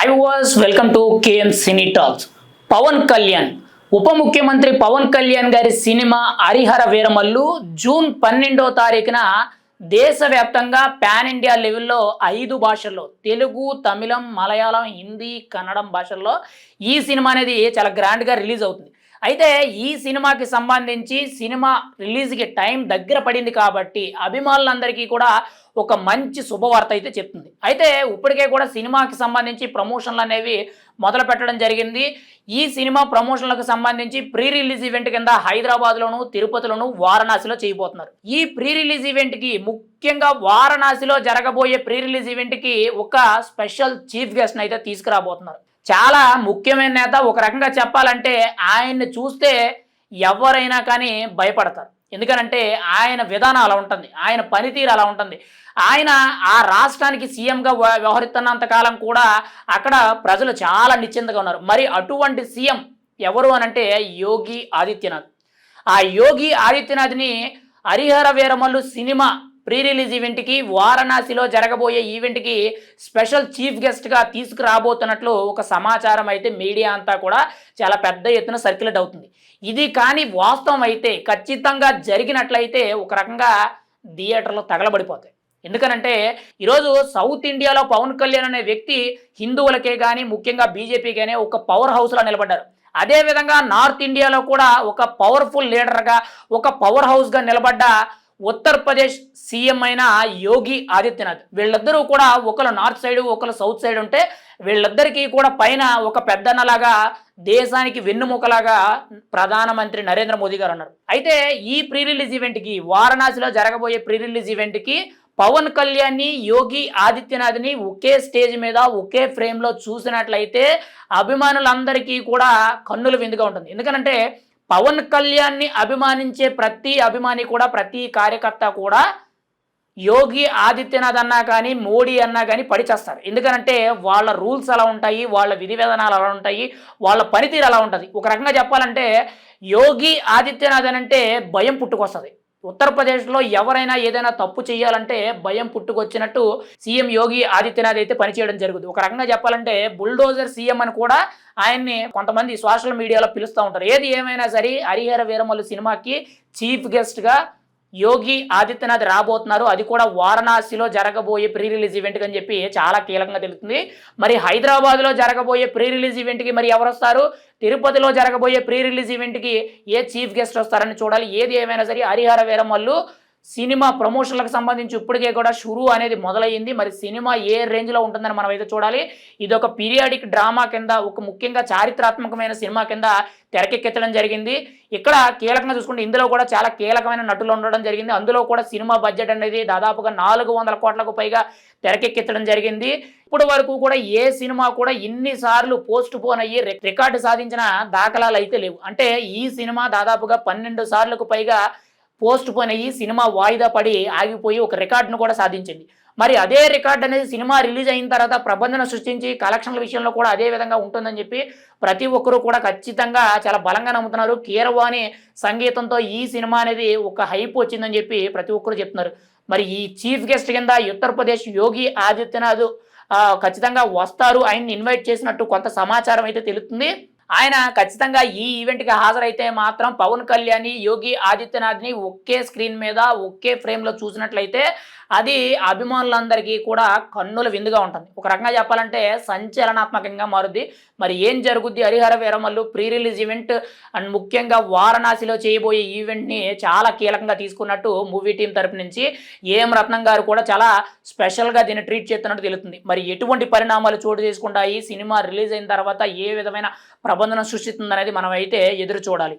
Hi was welcome to KM cine talks Pawan Kalyan ఉప ముఖ్యమంత్రి పవన్ కళ్యాణ్ గారి సినిమా హరిహర వీరమల్లు జూన్ పన్నెండో తారీఖున దేశవ్యాప్తంగా పాన్ ఇండియా లెవెల్లో ఐదు భాషల్లో తెలుగు తమిళం మలయాళం హిందీ కన్నడం భాషల్లో ఈ సినిమా అనేది చాలా గ్రాండ్గా రిలీజ్ అవుతుంది. అయితే ఈ సినిమాకి సంబంధించి సినిమా రిలీజ్కి టైం దగ్గర పడింది కాబట్టి అభిమానులందరికీ కూడా ఒక మంచి శుభవార్త అయితే చెప్తుంది. అయితే ఇప్పటికే కూడా సినిమాకి సంబంధించి ప్రమోషన్లు అనేవి మొదలు పెట్టడం జరిగింది. ఈ సినిమా ప్రమోషన్లకు సంబంధించి ప్రీ రిలీజ్ ఈవెంట్ కింద హైదరాబాద్లోను తిరుపతిలోను వారణాసిలో చేయబోతున్నారు. ఈ ప్రీ రిలీజ్ ఈవెంట్కి ముఖ్యంగా వారణాసిలో జరగబోయే ప్రీ రిలీజ్ ఈవెంట్కి ఒక స్పెషల్ చీఫ్ గెస్ట్ని అయితే తీసుకురాబోతున్నారు. చాలా ముఖ్యమైన నేత ఒక రకంగా చెప్పాలంటే ఆయన్ని చూస్తే ఎవరైనా కానీ భయపడతారు. ఎందుకనంటే ఆయన విధానం అలా ఉంటుంది. ఆయన పనితీరు అలా ఉంటుంది. ఆయన ఆ రాష్ట్రానికి సీఎంగా వ్యవహరిస్తున్నంత కాలం కూడా అక్కడ ప్రజలు చాలా నిశ్చింతగా ఉన్నారు. మరి అటువంటి సీఎం ఎవరు అనంటే యోగి ఆదిత్యనాథ్. ఆ యోగి ఆదిత్యనాథ్ని Harihara Veeramallu cinema pre release ఈవెంట్కి వారణాసిలో జరగబోయే ఈవెంట్కి స్పెషల్ చీఫ్ గెస్ట్గా తీసుకురాబోతున్నట్లు ఒక సమాచారం అయితే మీడియా అంతా కూడా చాలా పెద్ద ఎత్తున సర్క్యులేట్ అవుతుంది. ఇది కానీ వాస్తవం అయితే ఖచ్చితంగా జరిగినట్లయితే ఒక రకంగా థియేటర్లో తగలబడిపోతాయి. ఎందుకనంటే ఈరోజు సౌత్ ఇండియాలో పవన్ కళ్యాణ్ అనే వ్యక్తి హిందువులకే కానీ ముఖ్యంగా బీజేపీ కానీ ఒక పవర్ హౌస్లో నిలబడ్డారు. అదేవిధంగా నార్త్ ఇండియాలో కూడా ఒక పవర్ఫుల్ లీడర్గా ఒక పవర్ హౌస్గా నిలబడ్డ ఉత్తరప్రదేశ్ సీఎం అయిన యోగి ఆదిత్యనాథ్. వీళ్ళిద్దరూ కూడా ఒకరు నార్త్ సైడ్ ఒకరు సౌత్ సైడ్ ఉంటే వీళ్ళిద్దరికీ కూడా పైన ఒక పెద్దన్నలాగా దేశానికి వెన్నుముకలాగా ప్రధానమంత్రి నరేంద్ర మోదీ గారు అన్నారు అయితే ఈ ప్రీ రిలీజ్ ఈవెంట్కి వారణాసిలో జరగబోయే ప్రీ రిలీజ్ ఈవెంట్కి పవన్ కళ్యాణ్ని యోగి ఆదిత్యనాథ్ని ఒకే స్టేజ్ మీద ఒకే ఫ్రేమ్లో చూసినట్లయితే అభిమానులందరికీ కూడా కన్నుల విందుగా ఉంటుంది. ఎందుకనంటే పవన్ కళ్యాణ్ని అభిమానించే ప్రతి అభిమాని కూడా ప్రతి కార్యకర్త కూడా యోగి ఆదిత్యనాథ్ అన్నా కానీ మోడీ అన్నా కానీ పడిచేస్తారు ఎందుకనంటే వాళ్ళ రూల్స్ అలా ఉంటాయి వాళ్ళ విధి విధానాలు అలా ఉంటాయి వాళ్ళ పనితీరు అలా ఉంటుంది. ఒక రకంగా చెప్పాలంటే యోగి ఆదిత్యనాథ్ అని అంటే భయం పుట్టుకొస్తుంది. ఉత్తరప్రదేశ్లో ఎవరైనా ఏదైనా తప్పు చేయాలంటే భయం పుట్టుకొచ్చినట్టు సీఎం యోగి ఆదిత్యనాథ్ అయితే పనిచేయడం జరుగుతుంది. ఒక రకంగా చెప్పాలంటే బుల్డోజర్ సీఎం అని కూడా ఆయన్ని కొంతమంది సోషల్ మీడియాలో పిలుస్తూ ఉంటారు. ఏది ఏమైనా సరే హరిహర వీరమల్లు సినిమాకి చీఫ్ గెస్ట్గా యోగి ఆదిత్యనాథ్ రాబోతున్నారు. అది కూడా వారణాసిలో జరగబోయే ప్రీ రిలీజ్ ఈవెంట్ అని చెప్పి చాలా కీలకంగా తెలుస్తుంది. మరి హైదరాబాద్లో జరగబోయే ప్రీ రిలీజ్ ఈవెంట్కి మరి ఎవరు వస్తారు తిరుపతిలో జరగబోయే ప్రీ రిలీజ్ ఈవెంట్కి ఏ చీఫ్ గెస్ట్ వస్తారని చూడాలి. ఏది ఏమైనా సరే హరిహర వీరం వాళ్ళు సినిమా ప్రమోషన్లకు సంబంధించి ఇప్పటికే కూడా షురు అనేది మొదలయ్యింది. మరి సినిమా ఏ రేంజ్లో ఉంటుందని మనం అయితే చూడాలి. ఇది ఒక పీరియాడిక్ డ్రామా కింద ఒక ముఖ్యంగా చారిత్రాత్మకమైన సినిమా కింద తెరకెక్కించడం జరిగింది. ఇక్కడ కీలకంగా చూసుకుంటే ఇందులో కూడా చాలా కీలకమైన నటులు ఉండడం జరిగింది. అందులో కూడా సినిమా బడ్జెట్ అనేది దాదాపుగా నాలుగు వందల కోట్లకు పైగా తెరకెక్కించడం జరిగింది. ఇప్పుడు వరకు కూడా ఏ సినిమా కూడా ఇన్నిసార్లు పోస్ట్ పోన్ అయ్యి రికార్డు సాధించిన దాఖలాలు అయితే లేవు. అంటే ఈ సినిమా దాదాపుగా పన్నెండు సార్లకు పైగా పోస్ట్ పోన్ అయ్యి సినిమా వాయిదా పడి ఆగిపోయి ఒక రికార్డును కూడా సాధించింది. మరి అదే రికార్డ్ అనేది సినిమా రిలీజ్ అయిన తర్వాత ప్రబంధన సృష్టించి కలెక్షన్ల విషయంలో కూడా అదే విధంగా ఉంటుందని చెప్పి ప్రతి ఒక్కరూ కూడా ఖచ్చితంగా చాలా బలంగా నమ్ముతున్నారు. కీరవాణి సంగీతంతో ఈ సినిమా అనేది ఒక హైప్ వచ్చిందని చెప్పి ప్రతి ఒక్కరు చెప్తున్నారు. మరి ఈ చీఫ్ గెస్ట్ కింద ఉత్తరప్రదేశ్ యోగి ఆదిత్యనాథ్ ఖచ్చితంగా వస్తారు. ఆయన్ని ఇన్వైట్ చేసినట్టు కొంత సమాచారం అయితే తెలుస్తుంది. ఆయన ఖచ్చితంగా ఈ ఈవెంట్కి హాజరైతే మాత్రం పవన్ కళ్యాణ్ యోగి ఆదిత్యనాథ్ని ఒకే స్క్రీన్ మీద ఒకే ఫ్రేమ్లో చూసినట్లయితే అది అభిమానులందరికీ కూడా కన్నుల విందుగా ఉంటుంది. ఒక రకంగా చెప్పాలంటే సంచలనాత్మకంగా మారుద్ది. మరి ఏం జరుగుద్ది? Harihara Veeramallu pre release event and ముఖ్యంగా వారణాసిలో చేయబోయే ఈవెంట్ని చాలా కీలకంగా తీసుకున్నట్టు మూవీ టీం తరపు నుంచి ఏం రత్నం గారు కూడా చాలా స్పెషల్గా దీన్ని ట్రీట్ చేస్తున్నట్టు తెలుస్తుంది. మరి ఎటువంటి పరిణామాలు చోటు చేసుకుంటాయి? సినిమా రిలీజ్ అయిన తర్వాత ఏ విధమైన ప్రబంధన సృష్టిస్తుందనేది మనం అయితే ఎదురు చూడాలి.